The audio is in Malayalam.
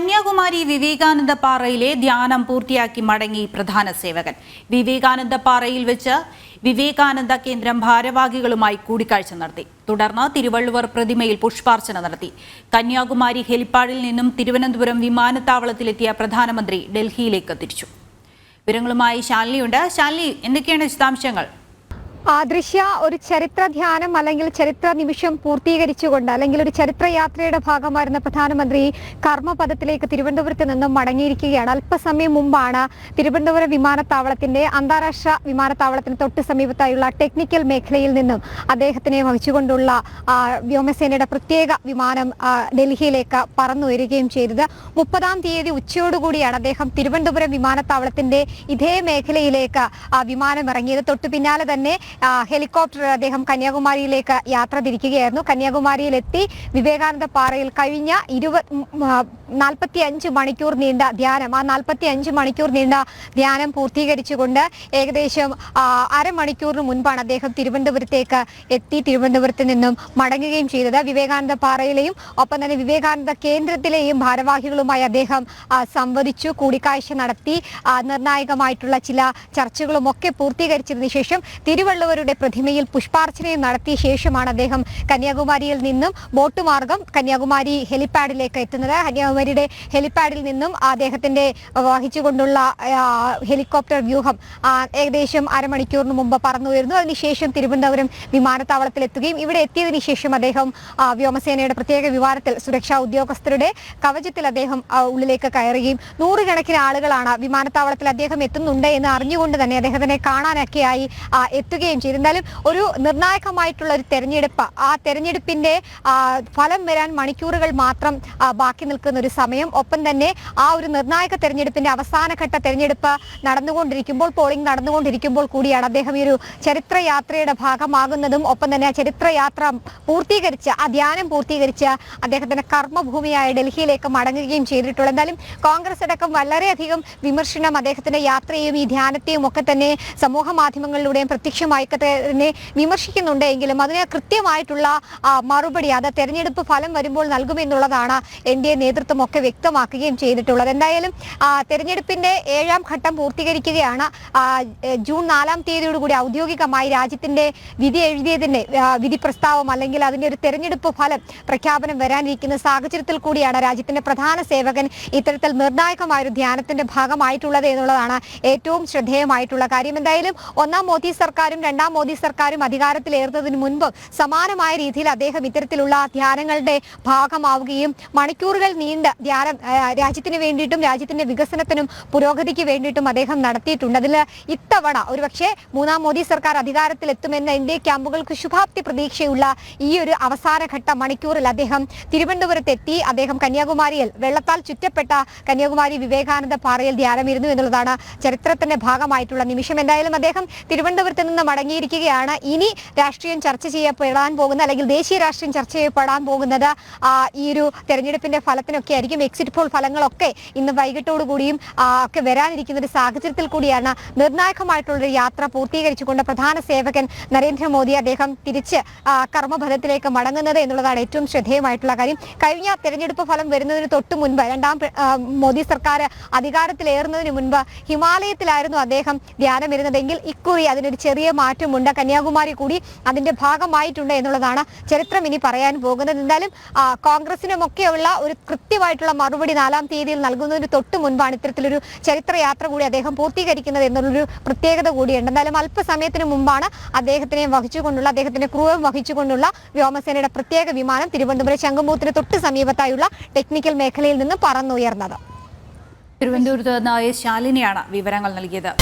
കന്യാകുമാരി വിവേകാനന്ദ പാറയിലെ ധ്യാനം പൂർത്തിയാക്കി മടങ്ങി പ്രധാന സേവകൻ. വിവേകാനന്ദ പാറയിൽ വെച്ച് വിവേകാനന്ദ കേന്ദ്രം ഭാരവാഹികളുമായി കൂടിക്കാഴ്ച നടത്തി. തുടർന്ന് തിരുവള്ളുവർ പ്രതിമയിൽ പുഷ്പാർച്ചന നടത്തി. കന്യാകുമാരി ഹെലിപ്പാഡിൽ നിന്നും തിരുവനന്തപുരം വിമാനത്താവളത്തിലെത്തിയ പ്രധാനമന്ത്രി ഡൽഹിയിലേക്ക് തിരിച്ചു. വിവരങ്ങളുമായി ശാലിനിയുണ്ട്. ശാലിനി എന്തൊക്കെയാണ് വിശദാംശങ്ങൾ? ആദൃശ്യ ഒരു ചരിത്ര ധ്യാനം അല്ലെങ്കിൽ ചരിത്ര നിമിഷം പൂർത്തീകരിച്ചുകൊണ്ട് അല്ലെങ്കിൽ ഒരു ചരിത്രയാത്രയുടെ ഭാഗമായിരുന്ന പ്രധാനമന്ത്രി കർമ്മപദത്തിലേക്ക് തിരുവനന്തപുരത്ത് നിന്നും മടങ്ങിയിരിക്കുകയാണ്. അല്പസമയം മുമ്പാണ് തിരുവനന്തപുരം വിമാനത്താവളത്തിന്റെ അന്താരാഷ്ട്ര വിമാനത്താവളത്തിന് തൊട്ട് സമീപത്തായുള്ള ടെക്നിക്കൽ മേഖലയിൽ നിന്നും അദ്ദേഹത്തിനെ വഹിച്ചുകൊണ്ടുള്ള വ്യോമസേനയുടെ പ്രത്യേക വിമാനം ഡൽഹിയിലേക്ക് പറന്നുയരുകയും ചെയ്തത്. മുപ്പതാം തീയതി ഉച്ചയോടുകൂടിയാണ് അദ്ദേഹം തിരുവനന്തപുരം വിമാനത്താവളത്തിന്റെ ഇതേ മേഖലയിലേക്ക് വിമാനം ഇറങ്ങിയത്. തൊട്ടു പിന്നാലെ തന്നെ ഹെലികോപ്റ്റർ അദ്ദേഹം കന്യാകുമാരിയിലേക്ക് യാത്ര തിരിക്കുകയായിരുന്നു. കന്യാകുമാരിയിലെത്തി വിവേകാനന്ദ പാറയിൽ കഴിഞ്ഞ ഇരുപത് നാൽപ്പത്തി അഞ്ച് മണിക്കൂർ നീണ്ട ധ്യാനം. ആ നാൽപ്പത്തി അഞ്ച് മണിക്കൂർ നീണ്ട ധ്യാനം പൂർത്തീകരിച്ചുകൊണ്ട് ഏകദേശം അരമണിക്കൂറിന് മുൻപാണ് അദ്ദേഹം തിരുവനന്തപുരത്തേക്ക് എത്തി തിരുവനന്തപുരത്ത് നിന്നും മടങ്ങുകയും ചെയ്തത്. വിവേകാനന്ദ പാറയിലെയും ഒപ്പം തന്നെ വിവേകാനന്ദ കേന്ദ്രത്തിലെയും ഭാരവാഹികളുമായി അദ്ദേഹം സംവദിച്ചു കൂടിക്കാഴ്ച നടത്തി. നിർണായകമായിട്ടുള്ള ചില ചർച്ചകളും ഒക്കെ പൂർത്തീകരിച്ചതിന് ശേഷം തിരുവള്ളുവരുടെ പ്രതിമയിൽ പുഷ്പാർച്ചനയും നടത്തിയ ശേഷമാണ് അദ്ദേഹം കന്യാകുമാരിയിൽ നിന്നും ബോട്ട് മാർഗം കന്യാകുമാരി ഹെലിപ്പാഡിലേക്ക് എത്തുന്നത്. കന്യാകുമാരിയുടെ ഹെലിപ്പാഡിൽ നിന്നും അദ്ദേഹത്തിന്റെ വഹിച്ചുകൊണ്ടുള്ള ഹെലികോപ്റ്റർ വ്യൂഹം ഏകദേശം അരമണിക്കൂറിന് മുമ്പ് പറന്നുയരുന്നു. അതിനുശേഷം തിരുവനന്തപുരം വിമാനത്താവളത്തിൽ എത്തുകയും ഇവിടെ എത്തിയതിനു ശേഷം അദ്ദേഹം വ്യോമസേനയുടെ പ്രത്യേക വിമാനത്തിൽ സുരക്ഷാ ഉദ്യോഗസ്ഥരുടെ കവചത്തിൽ അദ്ദേഹം ഉള്ളിലേക്ക് കയറുകയും നൂറുകണക്കിന് ആളുകളാണ് വിമാനത്താവളത്തിൽ അദ്ദേഹം എത്തുന്നുണ്ട് എന്ന് അറിഞ്ഞുകൊണ്ട് തന്നെ അദ്ദേഹത്തിനെ കാണാനൊക്കെയായി ആ, എത്തുകയും ചെയ്തു. എന്തായാലും ഒരു നിർണായകമായിട്ടുള്ള ഒരു തെരഞ്ഞെടുപ്പ്. ആ തെരഞ്ഞെടുപ്പിന്റെ ഫലം വരാൻ മണിക്കൂറുകൾ മാത്രം ബാക്കി നിൽക്കുന്ന ഒരു സമയം. ഒപ്പം തന്നെ ആ ഒരു നിർണായക തെരഞ്ഞെടുപ്പിന്റെ അവസാനഘട്ട തെരഞ്ഞെടുപ്പ് നടന്നുകൊണ്ടിരിക്കുമ്പോൾ പോളിംഗ് നടന്നുകൊണ്ടിരിക്കുമ്പോൾ കൂടിയാണ് അദ്ദേഹം ഈ ഒരു ചരിത്രയാത്രയുടെ ഭാഗമാകുന്നതും. ഒപ്പം തന്നെ ആ ചരിത്രയാത്ര പൂർത്തീകരിച്ച് ആ ധ്യാനം പൂർത്തീകരിച്ച് അദ്ദേഹത്തിന്റെ കർമ്മഭൂമിയായ ഡൽഹിയിലേക്ക് മടങ്ങുകയും ചെയ്തിട്ടുള്ളത്. എന്തായാലും കോൺഗ്രസ് അടക്കം വളരെയധികം വിമർശനം അദ്ദേഹത്തിന്റെ യാത്രയും ഈ ധ്യാനത്തെയും ഒക്കെ തന്നെ സമൂഹ മാധ്യമങ്ങളിലൂടെയും പ്രത്യക്ഷമായി ഒക്കെ തന്നെ വിമർശിക്കുന്നുണ്ട് എങ്കിലും അതിന് കൃത്യമായിട്ടുള്ള മറുപടി അത് തെരഞ്ഞെടുപ്പ് ഫലം വരുമ്പോൾ നൽകുമെന്നുള്ളതാണ് എൻ ഡി എ നേതൃത്വം ഒക്കെ വ്യക്തമാക്കുകയും ചെയ്തിട്ടുള്ളത്. എന്തായാലും തെരഞ്ഞെടുപ്പിന്റെ ഏഴാം ഘട്ടം പൂർത്തീകരിക്കുകയാണ്. ജൂൺ നാലാം തീയതിയോടുകൂടി ഔദ്യോഗികമായി രാജ്യത്തിന്റെ വിധി എഴുതിയതിന്റെ വിധി പ്രസ്താവം അല്ലെങ്കിൽ അതിന്റെ ഒരു തെരഞ്ഞെടുപ്പ് ഫലം പ്രഖ്യാപനം വരാനിരിക്കുന്ന സാഹചര്യത്തിൽ കൂടിയാണ് രാജ്യത്തിന്റെ പ്രധാന സേവകൻ ഇത്തരത്തിൽ നിർണായകമായ ഒരു ധ്യാനത്തിന്റെ ഭാഗമായിട്ടുള്ളത് എന്നുള്ളതാണ് ഏറ്റവും ശ്രദ്ധേയമായിട്ടുള്ള കാര്യം. എന്തായാലും ഒന്നാം മോദി സർക്കാരും രണ്ടാം മോദി സർക്കാരും അധികാരത്തിലേറുന്നതിന് മുൻപ് സമാനമായ രീതിയിൽ അദ്ദേഹം ഇത്തരത്തിലുള്ള ധ്യാനങ്ങളുടെ ഭാഗമാവുകയും മണിക്കൂറുകൾ നീണ്ട ധ്യാനം രാജ്യത്തിന് വേണ്ടിയിട്ടും രാജ്യത്തിന്റെ വികസനത്തിനും പുരോഗതിക്ക് വേണ്ടിയിട്ടും അദ്ദേഹം നടത്തിയിട്ടുണ്ട്. അതിൽ ഇത്തവണ ഒരുപക്ഷെ മൂന്നാം മോദി സർക്കാർ അധികാരത്തിലെത്തുമെന്ന എ ക്യാമ്പുകൾക്ക് ശുഭാപ്തി പ്രതീക്ഷയുള്ള ഈ ഒരു അവസാനഘട്ട മണിക്കൂറിൽ അദ്ദേഹം തിരുവനന്തപുരത്തെത്തി അദ്ദേഹം കന്യാകുമാരിയിൽ വെള്ളത്താൽ ചുറ്റപ്പെട്ട കന്യാകുമാരി വിവേകാനന്ദ പാറയിൽ ധ്യാനമിരുന്നു എന്നുള്ളതാണ് ചരിത്രത്തിന്റെ ഭാഗമായിട്ടുള്ള നിമിഷം. എന്തായാലും അദ്ദേഹം തിരുവനന്തപുരത്ത് നിന്ന് മടങ്ങിയിരിക്കുകയാണ് ഇനി രാഷ്ട്രീയം ചർച്ച ചെയ്യപ്പെടാൻ പോകുന്ന അല്ലെങ്കിൽ ദേശീയ രാഷ്ട്രീയം ചർച്ച ചെയ്യപ്പെടാൻ പോകുന്നത് ഈ ഒരു തെരഞ്ഞെടുപ്പിന്റെ ഫലത്തിനൊക്കെ ആയിരിക്കും. എക്സിറ്റ് പോൾ ഫലങ്ങളൊക്കെ ഇന്ന് വൈകിട്ടോടു കൂടിയും ഒക്കെ വരാനിരിക്കുന്ന ഒരു സാഹചര്യത്തിൽ കൂടിയാണ് നിർണായകമായിട്ടുള്ളൊരു യാത്ര പൂർത്തീകരിച്ചുകൊണ്ട് പ്രധാന സേവകൻ നരേന്ദ്രമോദി അദ്ദേഹം തിരിച്ച് കർമ്മഫലത്തിലേക്ക് മടങ്ങുന്നത് എന്നുള്ളതാണ് ഏറ്റവും ശ്രദ്ധേയമായിട്ടുള്ള കാര്യം. കഴിഞ്ഞ തെരഞ്ഞെടുപ്പ് ഫലം വരുന്നതിന് തൊട്ട് മുൻപ് രണ്ടാം മോദി സർക്കാർ അധികാരത്തിലേറുന്നതിന് മുൻപ് ഹിമാലയത്തിലായിരുന്നു അദ്ദേഹം ധ്യാനമിരുന്നതെങ്കിൽ ഇക്കുറി അതിനൊരു ചെറിയ മാറ്റമുണ്ട്. കന്യാകുമാരി കൂടി അതിന്റെ ഭാഗമായിട്ടുണ്ട് എന്നുള്ളതാണ് ചരിത്രം ഇനി പറയാൻ പോകുന്നത്. എന്തായാലും കോൺഗ്രസിനുമൊക്കെയുള്ള ഒരു കൃത്യമായിട്ടുള്ള മറുപടി നാലാം തീയതിയിൽ നൽകുന്നതിന് തൊട്ട് മുൻപാണ് ഇത്തരത്തിലൊരു ചരിത്രയാത്ര കൂടി അദ്ദേഹം പൂർത്തീകരിക്കുന്നത് എന്നുള്ളൊരു പ്രത്യേകത കൂടിയുണ്ട്. എന്തായാലും അല്പസമയത്തിന് മുമ്പാണ് അദ്ദേഹത്തിനെ വഹിച്ചുകൊണ്ടുള്ള അദ്ദേഹത്തിന്റെ ക്രൂവും വഹിച്ചുകൊണ്ടുള്ള വ്യോമസേനയുടെ പ്രത്യേക വിമാനം തിരുവനന്തപുരം ശംഖുമുഖത്തിന് തൊട്ട് സമീപത്തായുള്ള ടെക്നിക്കൽ മേഖലയിൽ നിന്ന് പറന്നുയർന്നത്. തിരുവനന്തപുരത്ത് നിന്ന് എസ് ശാലിനിയാണ് വിവരങ്ങൾ നൽകിയത്.